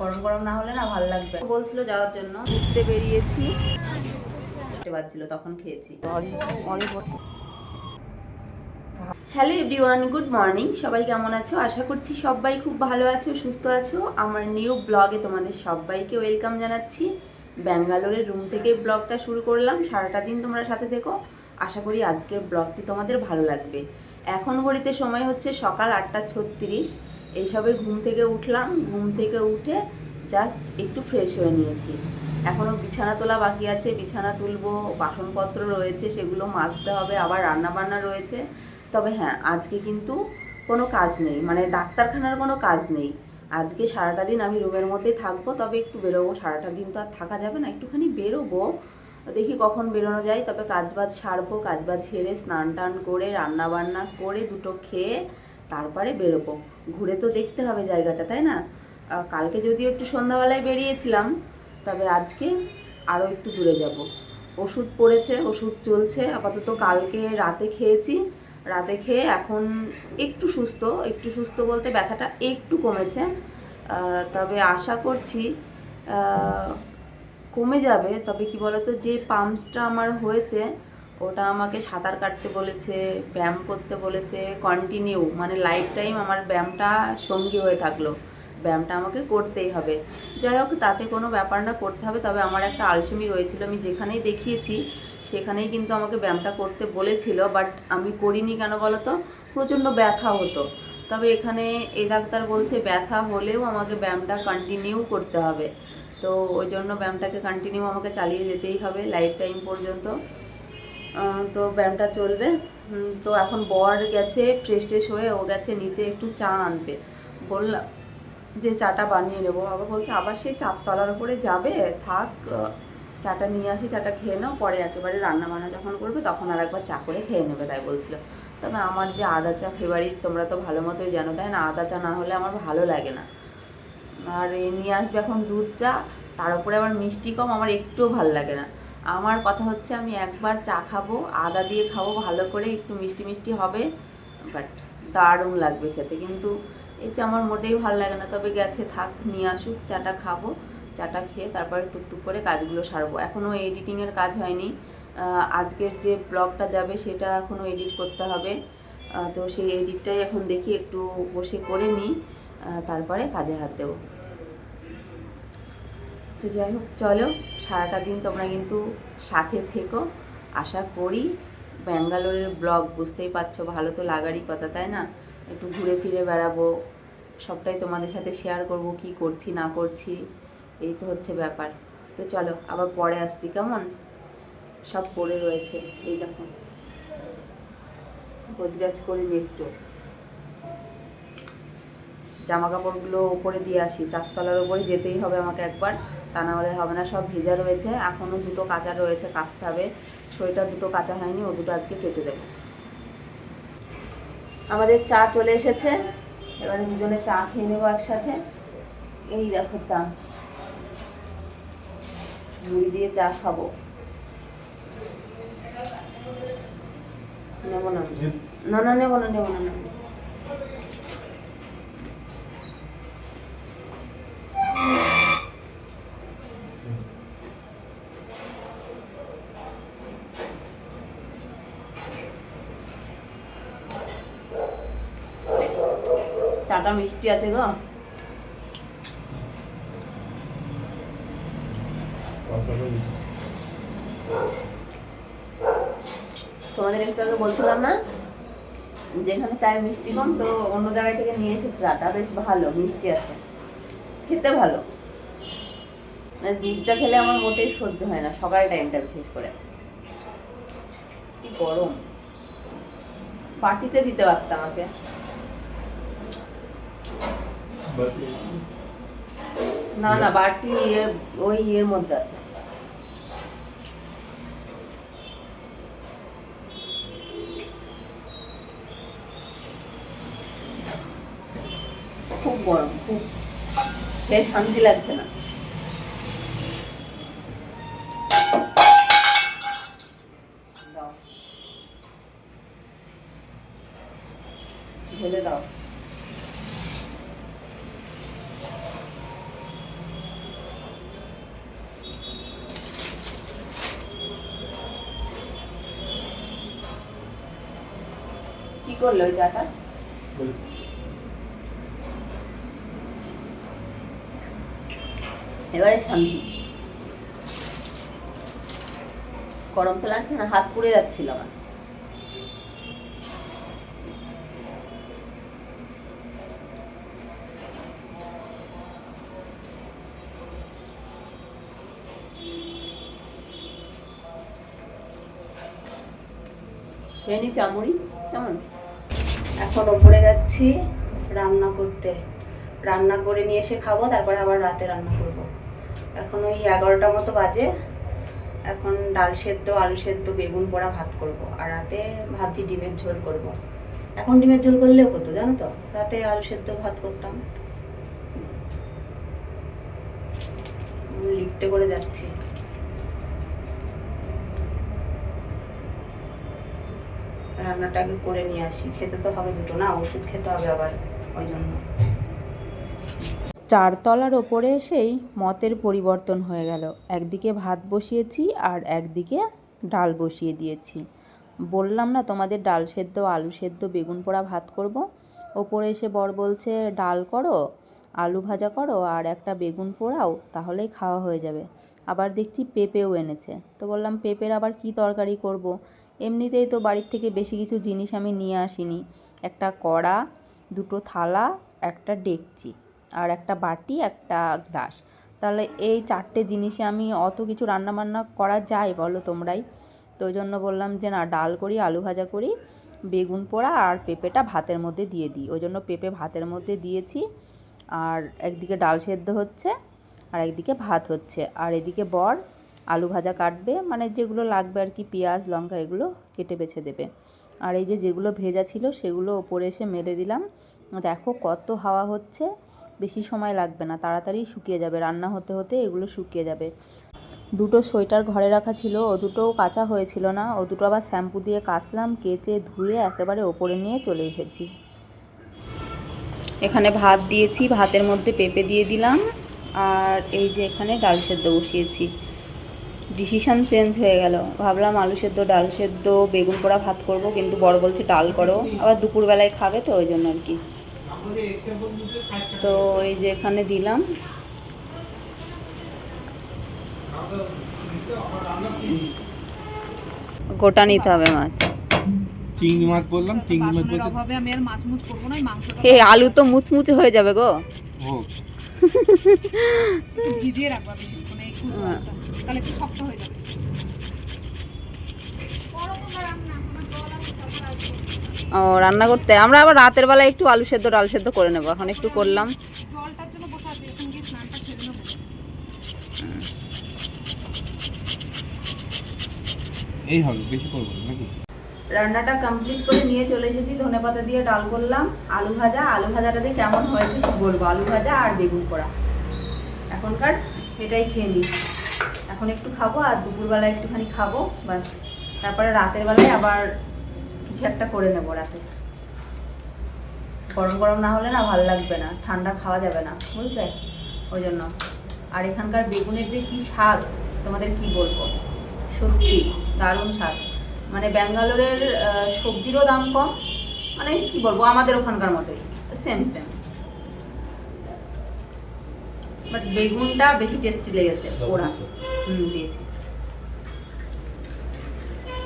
গরম গরম না হলে না ভালো লাগবে। বলছিল যাওয়ার জন্য। ঘুরতে বেরিয়েছি। পাচ্ছিল তখন খেয়েছি। হ্যালো এভরিওয়ান গুড মর্নিং সবাই কেমন আছো? আশা করছি সবাই খুব ভালো আছো, সুস্থ আছো। আমার নিউ ব্লগে তোমাদের সবাইকে ওয়েলকাম জানাচ্ছি। ব্যাঙ্গালোরের রুম থেকে ব্লগটা শুরু করলাম। সারাটা দিন তোমরা সাথে থেকো। আশা করি আজকের ব্লগটি তোমাদের ভালো লাগবে। এখন ঘড়িতে সময় হচ্ছে সকাল আটটা ছত্রিশ। এইসবে ঘুম থেকে উঠলাম, ঘুম থেকে উঠে জাস্ট একটু ফ্রেশ হয়ে নিয়েছি। এখনও বিছানা তোলা বাকি আছে, বিছানা তুলবো, বাসনপত্র রয়েছে, সেগুলো মাজতে হবে, আবার রান্না বান্না রয়েছে। তবে হ্যাঁ আজকে কিন্তু কোনো কাজ নেই মানে ডাক্তারখানার কোনো কাজ নেই। আজকে সারাটা দিন আমি রুমের মধ্যেই থাকব, তবে একটু বেরোবো, সারাটা দিন তো আর থাকা যাবে না, একটুখানি বেরোবো। দেখি কখন বেরোনো যায়, তবে কাজবাজ সারবো কাজবাজ সেরে স্নান টান করে রান্না বান্না করে দুটো খেয়ে তারপরে বেরোবো। ঘুরে তো দেখতে হবে জায়গাটা, তাই না? কালকে যদিও একটু সন্ধ্যাবেলায় বেরিয়েছিলাম, তবে আজকে আরও একটু দূরে যাব। ওষুধ পড়েছে, ওষুধ চলছে, আপাতত কালকে রাতে খেয়েছি। রাতে খেয়ে এখন একটু সুস্থ একটু সুস্থ বলতে ব্যথাটা একটু কমেছে। তবে আশা করছি কমে যাবে। তবে কি বলতো, যে পাম্পসটা আমার হয়েছে ওটা আমাকে সাঁতার কাটতে বলেছে, ব্যায়াম করতে বলেছে কন্টিনিউ মানে লাইফ টাইম আমার ব্যায়ামটা সঙ্গী হয়ে থাকল। ব্যায়ামটা আমাকে করতেই হবে। যাই হোক, তাতে কোনো ব্যাপার না, করতে হবে। তবে আমার একটা আলসেমি রয়েছিল, আমি যেখানেই দেখিয়েছি, সেখানেই কিন্তু আমাকে ব্যায়ামটা করতে বলেছিল বাট আমি করিনি কেন বলো তো প্রচণ্ড ব্যথা হতো। তবে এখানে এ ডাক্তার বলছে, ব্যথা হলেও আমাকে ব্যায়ামটা কন্টিনিউ করতে হবে। তো ওই জন্য ব্যায়ামটাকে কন্টিনিউ আমাকে চালিয়ে যেতেই হবে লাইফ টাইম পর্যন্ত। তো ব্যায়ামটা চলবে। তো এখন বর গেছে ফ্রেশ ট্রেশ হয়ে, ও গেছে নিচে একটু চা আনতে। বললাম যে চাটা বানিয়ে নেব। আবার বলছে, আবার সেই চারতলার উপরে যাবে? থাক চাটা নিয়ে আসি, চাটা খেয়ে নাও, পরে একেবারে রান্না বান্না যখন করবে তখন আর একবার চা করে খেয়ে নেবে। তাই বলছিল। তবে আমার যে আদা চা ফেভারিট তোমরা তো ভালো মতোই জানো, তাই না? আদা চা না হলে আমার ভালো লাগে না। আর নিয়ে আসবে এখন দুধ চা, তার উপরে আবার মিষ্টি কম, আমার একটুও ভালো লাগে না। আমার কথা হচ্ছে আমি একবার চা খাব, আদা দিয়ে খাব, ভালো করে একটু মিষ্টি মিষ্টি হবে বাট দারুণ লাগবে খেতে। কিন্তু এই চা আমার মোটেই ভালো লাগে না, তবে গেছে, থাক, নিয়ে আসুক, চাটা খাব, চাটা খেয়ে তারপরে টুকটুক করে কাজগুলো সারবো। এখনও এডিটিংয়ের কাজ হয়নি। আজকের যে ব্লগটা যাবে সেটা এখনও এডিট করতে হবে। তো সেই এডিটটাই এখন দেখি, একটু বসে করে নিই তারপরে কাজে হাত দেবো। তো যাই হোক, চলো। সারাটা দিন তোমরা কিন্তু সাথে থেকো। আশা করি ব্যাঙ্গালোরের ব্লগ বুঝতেই পারছ, ভালো তো লাগারই কথা, তাই না? একটু ঘুরে ফিরে বেড়াবো, সবটাই তোমাদের সাথে শেয়ার করব, কি করছি, না করছি, এই তো হচ্ছে ব্যাপার। তো চলো, আবার পরে আসছি, কেমন? সব পড়ে রয়েছে, এই দেখো। গোছগাছ করে নি একটু জামা কাপড়গুলো ওপরে দিয়ে আসি, চারতলার ওপরে যেতেই হবে আমাকে একবার। তা না হলে হবে না সব ভেজা রয়েছে। এখনও দুটো কাঁচা রয়েছে কাচতে হবে। সোয়েটার দুটো কাঁচা হয়নি ও দুটো আজকে কেচে দেবো। আমাদের চা চলে এসেছে। এবারে দুজনে চা খেয়ে নেব একসাথে। এই দেখো চা। মুড়ি দিয়ে চা খাব। নেব না? না। না নেব না নেব না নেব চাটা মিষ্টি আছে গো। তোমাদের একটু আগে বলছিলাম না? যেখানে চায় মিষ্টি কম তো অন্য জায়গায় থেকে নিয়ে এসেছে চাটা। বেশ ভালো মিষ্টি আছে। খেতে ভালো। মানে দুধ চা খেলে আমার মোটেই সহ্য হয় না সকাল টাইমটা বিশেষ করে। কি গরম। পার্টিতে দিতে পারতাম আমাকে। না না বাটি ইয়ে ওই ইয়ের মধ্যে আছে। খুব গরম, খুব খেয়ে শান্তি লাগছে না। ঢেলে দাও। করলে এবারে গরম তো লাগছে না হাত পুড়ে যাচ্ছিল আমার। চামড়ি কেমন? এখন ওপরে যাচ্ছি, রান্না করতে রান্না করে নিয়ে এসে খাব, তারপরে আবার রাতে রান্না করব। এখন ওই এগারোটা মতো বাজে এখন ডাল সেদ্ধ, আলু সেদ্ধ, বেগুন পোড়া, ভাত করব। আর রাতে ভাবছি ডিমের ঝোল করব। এখন ডিমের ঝোল করলেও হতো, জানো তো রাতে আলু সেদ্ধ, ভাত করতাম লিফটে করে যাচ্ছি রান্নাটা আগে করে নিয়ে আসি। খেতে তো হবে দুটো না, ওষুধ খেতে হবে আবার ওই জন্য। চারতলার ওপরে এসেই মতের পরিবর্তন হয়ে গেল। একদিকে ভাত বসিয়েছি আর একদিকে ডাল বসিয়ে দিয়েছি। বললাম, না, তোমাদের ডাল সেদ্ধ, আলু সেদ্ধ, বেগুন পোড়া, ভাত করব। ওপরে এসে বর বলছে, ডাল করো, আলু ভাজা করো আর একটা বেগুন পোড়াও, তাহলেই খাওয়া হয়ে যাবে। আবার দেখছি পেঁপেও এনেছে। তো বললাম, পেঁপের আবার কি তরকারি করব। এমনিতেই তো বাড়ির থেকে বেশি কিছু জিনিস আমি নিয়ে আসিনি। একটা কড়া, দুটো থালা, একটা ডেকচি আর একটা বাটি, একটা গ্লাস। তাহলে এই চারটে জিনিসে আমি অত কিছু রান্না বান্না করা যায় বলো তোমরাই? তো জন্য বললাম যে না, ডাল করি, আলু ভাজা করি, বেগুন পোড়া আর পেঁপেটা ভাতের মধ্যে দিয়ে দিই। ওই জন্য পেঁপে ভাতের মধ্যে দিয়েছি আর একদিকে ডাল সেদ্ধ হচ্ছে আর একদিকে ভাত হচ্ছে। আর এদিকে বর আলু ভাজা কাটবে মানে যেগুলো লাগবে আর কি, পেঁয়াজ, লঙ্কা, এগুলো কেটে বেছে দেবে। আর এই যে যেগুলো ভেজা ছিল সেগুলো ওপরে এসে মেলে দিলাম। দেখো কত হাওয়া হচ্ছে, বেশি সময় লাগবে না, তাড়াতাড়ি শুকিয়ে যাবে, রান্না হতে হতে এগুলো শুকিয়ে যাবে। দুটো সোয়েটার ঘরে রাখা ছিল, ও দুটোও কাঁচা হয়েছিল না, ও দুটো আবার শ্যাম্পু দিয়ে কাচলাম, কেচে ধুয়ে একেবারে ওপরে নিয়ে চলে এসেছি। এখানে ভাত দিয়েছি, ভাতের মধ্যে পেঁপে দিয়ে দিলাম, আর এই যে এখানে ডাল সেদ্ধ বসিয়েছি। ডিসিশান চেঞ্জ হয়ে গেল। ভাবলাম আলু সেদ্ধ ডাল সেদ্ধ বেগুন পোড়া ভাত করব কিন্তু বড় বলছে ডাল করো। আবার দুপুরবেলায় খাবে তো ওই জন্য আর কি। তো এই যে এখানে দিলাম। গোটা নিতে হবে মাছ। চিংড়ি মাছ বললাম চিংড়ি মাছ বলছে আমি আর মাছ মুছ করব না এই মাংসটা হে আলু তো মুচমুচে হয়ে যাবে গো। ভিজিয়ে রাখবা কুচো হ্যাঁ। আলুটা। তাহলে একটু শক্ত হয়ে যাবে। ও রান্না করতে। আমরা আবার রাতের বেলায় একটু আলু সেদ্ধ ডাল সেদ্ধ করে নেব। এখন একটু করলাম। এই হবে বেশি করব না, রান্নাটা কমপ্লিট করে নিয়ে চলে এসেছি। ধনে পাতা দিয়ে ডাল করলাম, আলু ভাজা। আলু ভাজাটা যে কেমন হয়েছে বলব? আলু ভাজা আর বেগুন পোড়া। এখনকার এটাই খেয়ে নিই। এখন একটু খাব আর দুপুরবেলা একটুখানি খাব বাস তারপরে রাতের বেলায় আবার কিছু একটা করে নেব রাতে। গরম গরম না হলে না ভালো লাগবে না, ঠান্ডা খাওয়া যাবে না, বুঝলে? ওই জন্য। আর এখানকার বেগুনের যে কি স্বাদ, তোমাদের কি বলব? সত্যি দারুণ স্বাদ। মানে ব্যাঙ্গালোরের সবজিরও দাম কম। মানে কি বলব আমাদের ওখানকার মতোই। সেম সেম বাট বেগুনটা বেশি টেস্টি লেগেছে ওরা। হুম দিয়েছি।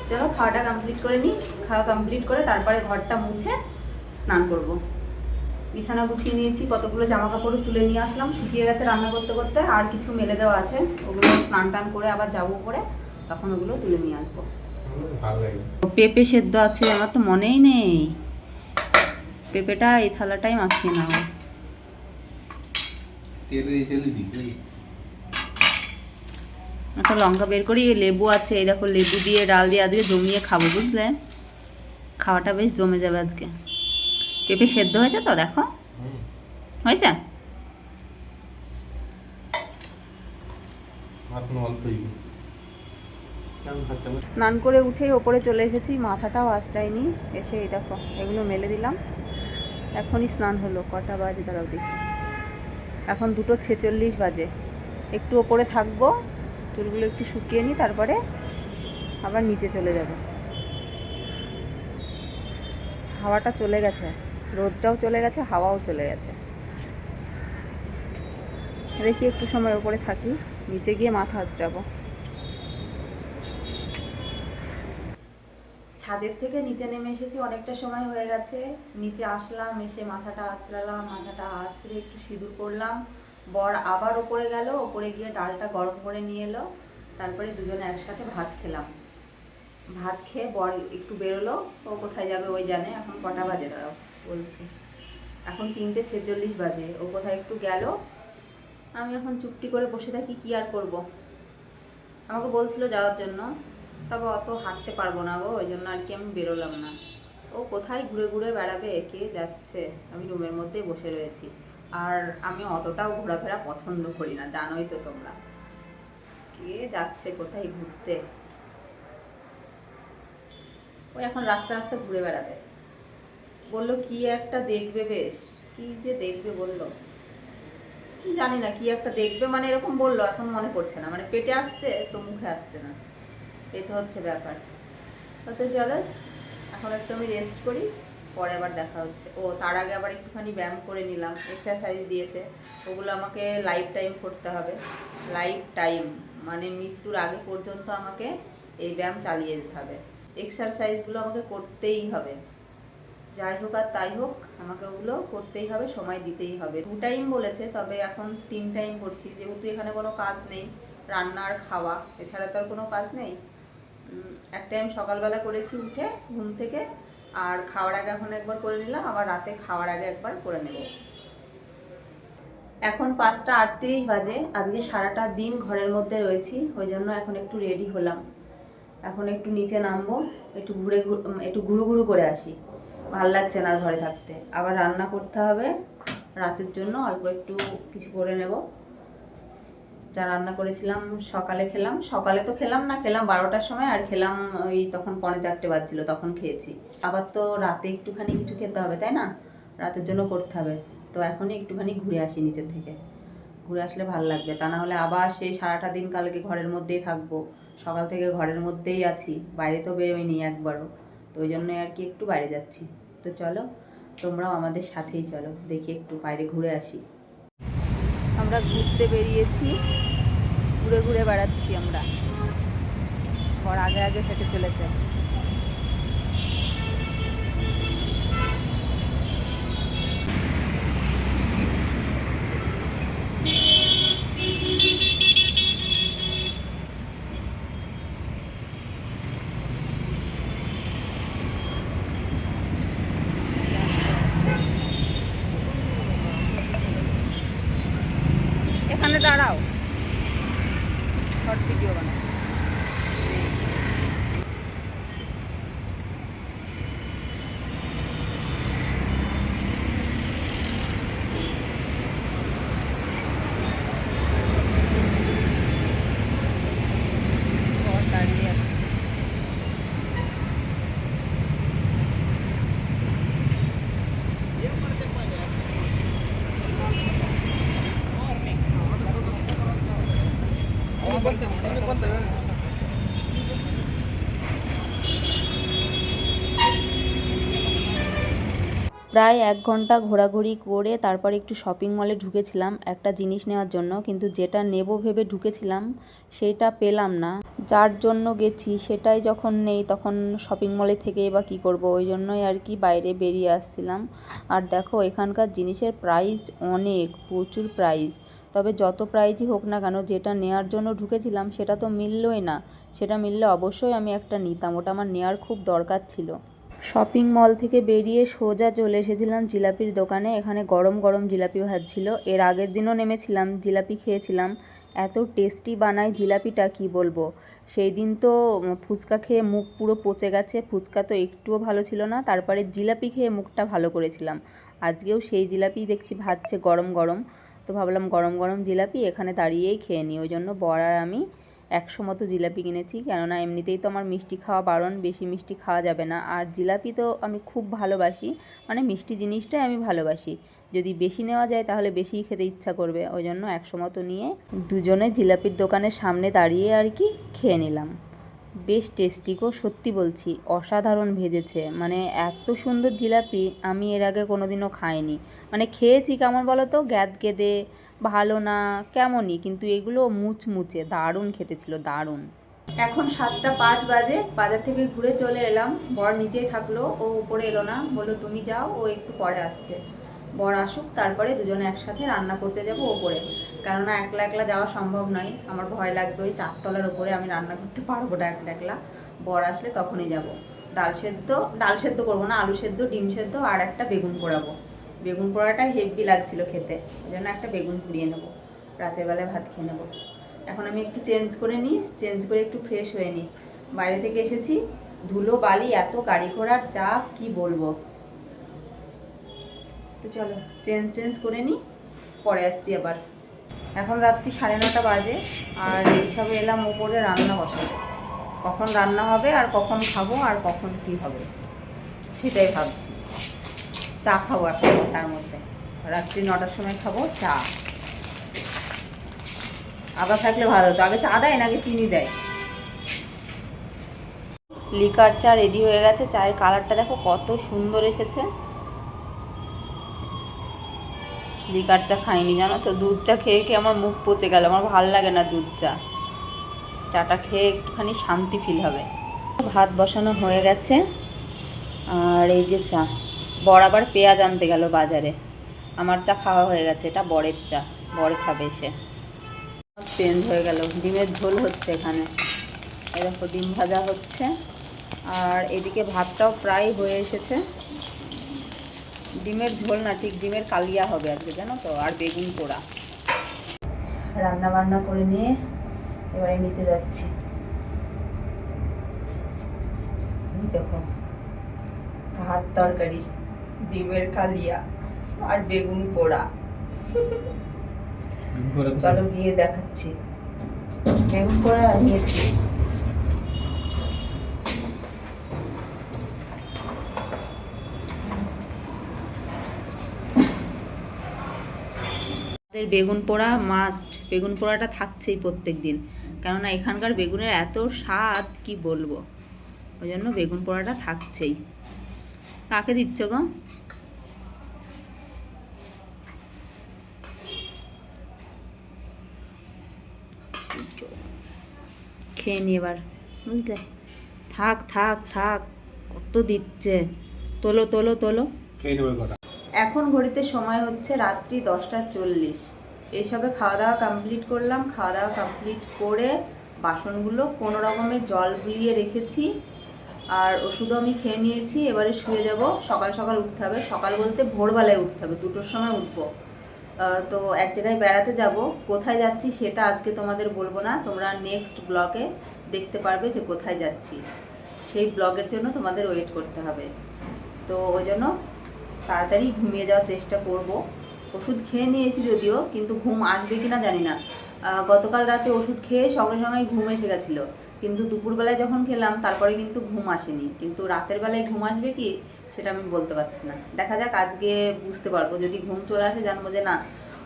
চলো খাওয়াটা কমপ্লিট করে নিই খাওয়া কমপ্লিট করে তারপরে ঘরটা মুছে স্নান করব। বিছানা গুছিয়ে নিয়েছি কতগুলো জামা কাপড় তুলে নিয়ে আসলাম। শুকিয়ে গেছে রান্না করতে করতে আর কিছু মেলে দেওয়া আছে। ওগুলো স্নান টান করে আবার যাব করে তখন ওগুলো তুলে নিয়ে আসব। পেঁপে সেদ্ধ আছে আমার তো মনেই নেই। পেঁপেটা এই থালাটাই মাখিয়ে নাও? একটা লঙ্কা বের করি এই লেবু আছে এই দেখো লেবু দিয়ে ডাল দিয়ে আজকে জমিয়ে খাব বুঝলে? খাওয়াটা বেশ জমে যাবে আজকে। পেঁপে সেদ্ধ হয়েছে তো দেখো? হয়েছে? অল্পই? স্নান করে উঠেই ওপরে চলে এসেছি, মাথাটাও আশ্রায়নি। এসে এই দেখো, এগুলো মেলে দিলাম। এখনই স্নান হলো, কটা বাজে দাঁড়াও দেখি এখন দুটো ছেচল্লিশ বাজে। একটু ওপরে থাকব, চুলগুলো একটু শুকিয়ে নিই, তারপরে আবার নিচে চলে যাব। হাওয়াটা চলে গেছে, রোদটাও চলে গেছে, হাওয়াও চলে গেছে। দেখি একটু সময় ওপরে থাকি, নিচে গিয়ে মাথা আঁচড়াবো। ছাদের থেকে নিচে নেমে এসেছি, অনেকটা সময় হয়ে গেছে। নিচে আসলাম, এসে মাথাটা আঁচড়ালাম, মাথাটা আঁচড়ে একটু সিঁদুর করলাম বর আবার ওপরে গেল, ওপরে গিয়ে ডালটা গরম করে নিয়ে এলো, তারপরে দুজনে একসাথে ভাত খেলাম। ভাত খেয়ে বর একটু বেরোলো, ও কোথায় যাবে ওই জানে, এখন কটা বাজে দাঁড়াও বলছি। এখন তিনটে ছেচল্লিশ বাজে, ও কোথায় একটু গেল। আমি এখন চুপটি করে বসে থাকি, কি আর করব? আমাকে বলছিল যাওয়ার জন্য। তবে অত হাঁটতে পারব না গো, ওই জন্য আর কি আমি বেরোলাম না। ও কোথায় ঘুরে ঘুরে বেড়াবে? কে যাচ্ছে? আমি রুমের মধ্যে বসে রয়েছি। আর আমি অতটাও ঘোরাফেরা পছন্দ করি না, জানোই তো তোমরা। কে যাচ্ছে কোথায় ঘুরতে? ও এখন রাস্তা রাস্তা ঘুরে বেড়াবে। বলল, কি একটা দেখবে বেশ? কি যে দেখবে বলল? জানি না, কি একটা দেখবে মানে এরকম বলল, এখন মনে পড়ছে না। মানে পেটে আসছে তো মুখে আসছে না। এই তো হচ্ছে ব্যাপার। তো চলো, এখন একটু আমি রেস্ট করি, পরে আবার দেখা হচ্ছে। ও, তার আগে আবার একটুখানি ব্যায়াম করে নিলাম এক্সারসাইজ দিয়েছে। ওগুলো আমাকে লাইফ টাইম করতে হবে। লাইফ টাইম মানে মৃত্যুর আগে পর্যন্ত আমাকে এই ব্যায়াম চালিয়ে যেতে হবে। এক্সারসাইজগুলো আমাকে করতেই হবে। যাই হোক আর তাই হোক, আমাকে ওগুলো করতেই হবে, সময় দিতেই হবে। দু টাইম বলেছে, তবে এখন তিন টাইম করছি। যেহেতু এখানে কোনো কাজ নেই, রান্নার, খাওয়া, এছাড়া তো আর কোনো কাজ নেই। এক টাইম সকালবেলা করেছি উঠে ঘুম থেকে, আর খাওয়ার আগে এখন একবার করে নিলাম, আবার রাতে খাওয়ার আগে একবার করে নেব। এখন পাঁচটা আটত্রিশ বাজে, আজকে সারাটা দিন ঘরের মধ্যে রয়েছি, ওই জন্য এখন একটু রেডি হলাম। এখন একটু নিচে নামবো, একটু ঘুরে একটু ঘুরু ঘুরু করে আসি। ভালো লাগছে না ঘরে থাকতে। আবার রান্না করতে হবে, রাতের জন্য অল্প একটু কিছু করে নেব। যা রান্না করেছিলাম সকালে খেলাম। সকালে তো খেলাম না, খেলাম বারোটার সময় আর খেলাম ওই তখন পৌনে চারটে বাজছিল, তখন খেয়েছি। আবার তো রাতে একটুখানি কিছু খেতে হবে, তাই না? রাতের জন্য করতে হবে। তো এখনই একটুখানি ঘুরে আসি নিচের থেকে। ঘুরে আসলে ভালো লাগবে। তা না হলে আবার সেই সারাটা দিন কালকে ঘরের মধ্যেই থাকব। সকাল থেকে ঘরের মধ্যেই আছি, বাইরে তো বেরোয়নি একবারও। তো ওই জন্যই আর কি একটু বাইরে যাচ্ছি। তো চলো, তোমরাও আমাদের সাথেই চলো। দেখি একটু বাইরে ঘুরে আসি। আমরা ঘুরতে বেরিয়েছি। ঘুরে ঘুরে বেড়াচ্ছি আমরা। ঘর আগে আগে হেঁটে চলেছে এখানে দাঁড়াও শর্ট ভিডিও বানাও বর দাঁড়িয়ে আছে। প্রায় এক ঘণ্টা ঘোরাঘুরি করে তারপর একটু শপিং মলে ঢুকেছিলাম একটা জিনিস নেওয়ার জন্য, কিন্তু যেটা নেব ভেবে ঢুকেছিলাম সেটা পেলাম না। যার জন্য গেছি সেটাই যখন নেই তখন শপিং মলে থেকে বা কী করব, ওই জন্যই আর কি বাইরে বেরিয়ে আসছিলাম। আর দেখো এখানকার জিনিসের প্রাইস অনেক, প্রচুর প্রাইস তবে যত প্রাইজই হোক না কেন, যেটা নেয়ার জন্য ঢুকেছিলাম সেটা তো মিললই না। সেটা মিললে অবশ্যই আমি একটা নিতাম, ওটা আমার নেওয়ার খুব দরকার ছিল। শপিং মল থেকে বেরিয়ে সোজা চলে এসেছিলাম জিলাপির দোকানে। এখানে গরম গরম জিলাপি ভাজছিল এর আগের দিনও নেমেছিলাম, জিলাপি খেয়েছিলাম। এত টেস্টি বানায় জিলাপিটা, কি বলব? সেই দিন তো ফুচকা খেয়ে মুখ পুরো পচে গেছে। ফুচকা তো একটুও ভালো ছিল না। তারপরে জিলাপি খেয়ে মুখটা ভালো করেছিলাম। আজকেও সেই জিলাপি দেখছি ভাজছে গরম গরম। তো ভাবলাম গরম গরম জিলাপি এখানে দাঁড়িয়েই খেয়ে নিই। ওই জন্য বর আর আমি একশো মতো জিলাপি কিনেছি। কেননা এমনিতেই তো আমার মিষ্টি খাওয়া বারণ, বেশি মিষ্টি খাওয়া যাবে না। আর জিলাপি তো আমি খুব ভালোবাসি। মানে মিষ্টি জিনিসটাই আমি ভালোবাসি। যদি বেশি নেওয়া যায় তাহলে বেশিই খেতে ইচ্ছা করবে। ওই জন্য একশো মতো নিয়ে দুজনে জিলাপির দোকানের সামনে দাঁড়িয়ে আর কি খেয়ে নিলাম। বেশ টেস্টি গো, সত্যি বলছি, অসাধারণ ভেজেছে। মানে এত সুন্দর জিলাপি আমি এর আগে কোনোদিনও খাইনি। মানে খেয়েছি কেমন বলো তো গ্যাদ গেদে, ভালো না, কেমনই, কিন্তু এগুলো মুচমুচে, দারুণ খেতে ছিল দারুণ। এখন সাতটা পাঁচ বাজে, বাজার থেকে ঘুরে চলে এলাম। বর নিজেই থাকল, ও উপরে এলো না। বলল, তুমি যাও, ও একটু পরে আসছে। বর আসুক, তারপরে দুজনে একসাথে রান্না করতে যাব ওপরে। কেননা একলা একলা যাওয়া সম্ভব নয়। আমার ভয় লাগবে ওই চারতলার উপরে আমি রান্না করতে পারব না একলা একলা। বর আসলে তখনই যাব। ডাল সেদ্ধ ডাল সেদ্ধ করব না, আলু সেদ্ধ, ডিম সেদ্ধ আর একটা বেগুন পোড়াবো। বেগুন পোড়াটা হেভি লাগছিল খেতে। ওই জন্য একটা বেগুন পুড়িয়ে নেব। রাতের বেলায় ভাত খেয়ে নেব। এখন আমি একটু চেঞ্জ করে নিই, চেঞ্জ করে একটু ফ্রেশ হয়ে নিই। বাইরে থেকে এসেছি। ধুলো, বালি, এত গাড়ি ঘোড়ার চাপ, কি বলব? তো চলো, চেঞ্জ টেঞ্জ করে নিই। পরে আসছি আবার। এখন রাত্রি সাড়ে নটা বাজে, আর এইসবে এলাম ওপরে রান্না বসাতে। কখন রান্না হবে, আর কখন খাব, আর কখন কি হবে, সেটাই ভাবছি। চা খাব এখন তার মধ্যে। রাত্রি নটার সময় খাব চা। আদা থাকলে ভালো হতো আগে চা দেয় নাকি চিনি দেয়? লিকার চা রেডি হয়ে গেছে, চায়ের কালারটা দেখো কত সুন্দর এসেছে। লিকার চা খাইনি, জানো তো? দুধ চা খেয়ে খেয়ে আমার মুখ পচে গেল, আমার ভালো লাগে না দুধ চা। চাটা খেয়ে একটুখানি শান্তি ফিল হবে। ভাত বসানো হয়ে গেছে, আর এই যে চা। বর আবার পেঁয়াজ আনতে গেল বাজারে। আমার চা খাওয়া হয়ে গেছে, এটা বরের চা, বর খাবে এসে চেঞ্জ হয়ে গেল, ডিমের ঝোল হচ্ছে এখানে। এরকম ডিম ভাজা হচ্ছে। আর এদিকে ভাতটাও প্রায় হয়ে এসেছে। ডিমের ঝোল না ঠিক ডিমের কালিয়া হবে আজকে জানো তো আর বেগুন পোড়া। রান্না বান্না করে নিয়ে এবারে নিচে যাচ্ছি। দেখো ভাত তরকারি ডিমের কালিয়া আর বেগুন পোড়া। চলো গিয়ে দেখাচ্ছি। বেগুন পোড়া নিয়েছি আমাদের বেগুন পোড়া মাস্ট বেগুন পোড়াটা থাকছেই প্রত্যেক দিন কেননা এখানকার বেগুনের এত স্বাদ, কি বলব? ওই জন্য বেগুন পোড়াটা থাকছেই। কাকে দিচ্ছ গো? খেয়ে নি এবার, বুঝলে? থাক থাক থাক, কত দিচ্ছে। তোলো তোলো তোলো। খেয়ে এখন ঘড়িতে সময় হচ্ছে রাত্রি দশটা চল্লিশ। এসবে খাওয়া দাওয়া কমপ্লিট করলাম। খাওয়া দাওয়া কমপ্লিট করে বাসনগুলো কোনো রকমে জল বুলিয়ে রেখেছি। আর ওষুধও আমি খেয়ে নিয়েছি। এবারে শুয়ে যাব। সকাল সকাল উঠতে হবে। সকাল বলতে ভোরবেলায় উঠতে হবে। দুটোর সময় উঠবো। তো এক জায়গায় বেড়াতে যাব। কোথায় যাচ্ছি সেটা আজকে তোমাদের বলব না। তোমরা নেক্সট ব্লগে দেখতে পারবে যে কোথায় যাচ্ছি। সেই ব্লগের জন্য তোমাদের ওয়েট করতে হবে। তো ওই জন্য তাড়াতাড়ি ঘুমিয়ে যাওয়ার চেষ্টা করব। ওষুধ খেয়ে নিয়েছি যদিও, কিন্তু ঘুম আসবে কি না জানি না। গতকাল রাতে ওষুধ খেয়ে সঙ্গে সঙ্গে ঘুম এসে গেছিল। কিন্তু দুপুরবেলায় যখন খেলাম, তারপরে কিন্তু ঘুম আসেনি। কিন্তু রাতের বেলায় ঘুম আসবে কি, সেটা আমি বলতে পারছি না। দেখা যাক, আজকে বুঝতে পারব। যদি ঘুম চলে আসে, জানব যে না,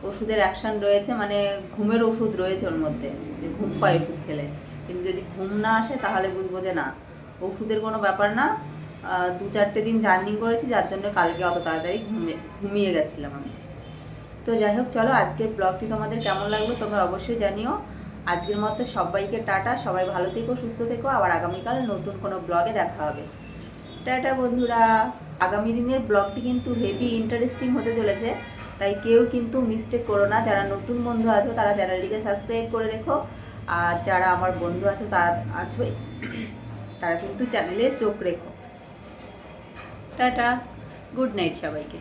ওষুধের অ্যাকশন রয়েছে মানে ঘুমের ওষুধ রয়েছে ওর মধ্যে, যে ঘুম পায় ওষুধ খেলে। কিন্তু যদি ঘুম না আসে, তাহলে বুঝব যে না, ওষুধের কোনো ব্যাপার না। দু চারটে দিন জার্নি করেছি, যার জন্য কালকে অত তাড়াতাড়ি ঘুমিয়ে ঘুমিয়ে গেছিলাম আমি। তো যাই হোক, চলো আজকের ব্লগটি তোমাদের কেমন লাগল তোমরা অবশ্যই জানিও। আজকের মতো সবাইকে টাটা, সবাই ভালো থেকো, সুস্থ থেকো, আবার আগামীকাল নতুন কোনো ব্লগে দেখা হবে। টাটা বন্ধুরা। আগামী দিনের ব্লগটি কিন্তু হেভি ইন্টারেস্টিং হতে চলেছে, তাই কেউ কিন্তু মিস্টেক করো না। যারা নতুন বন্ধু আছো, তারা চ্যানেলটিকে সাবস্ক্রাইব করে রেখো। আর যারা আমার বন্ধু আছো, তারা আছোই তারা কিন্তু চ্যানেলে চোখ রেখো। টাটা গুড নাইট সবাইকে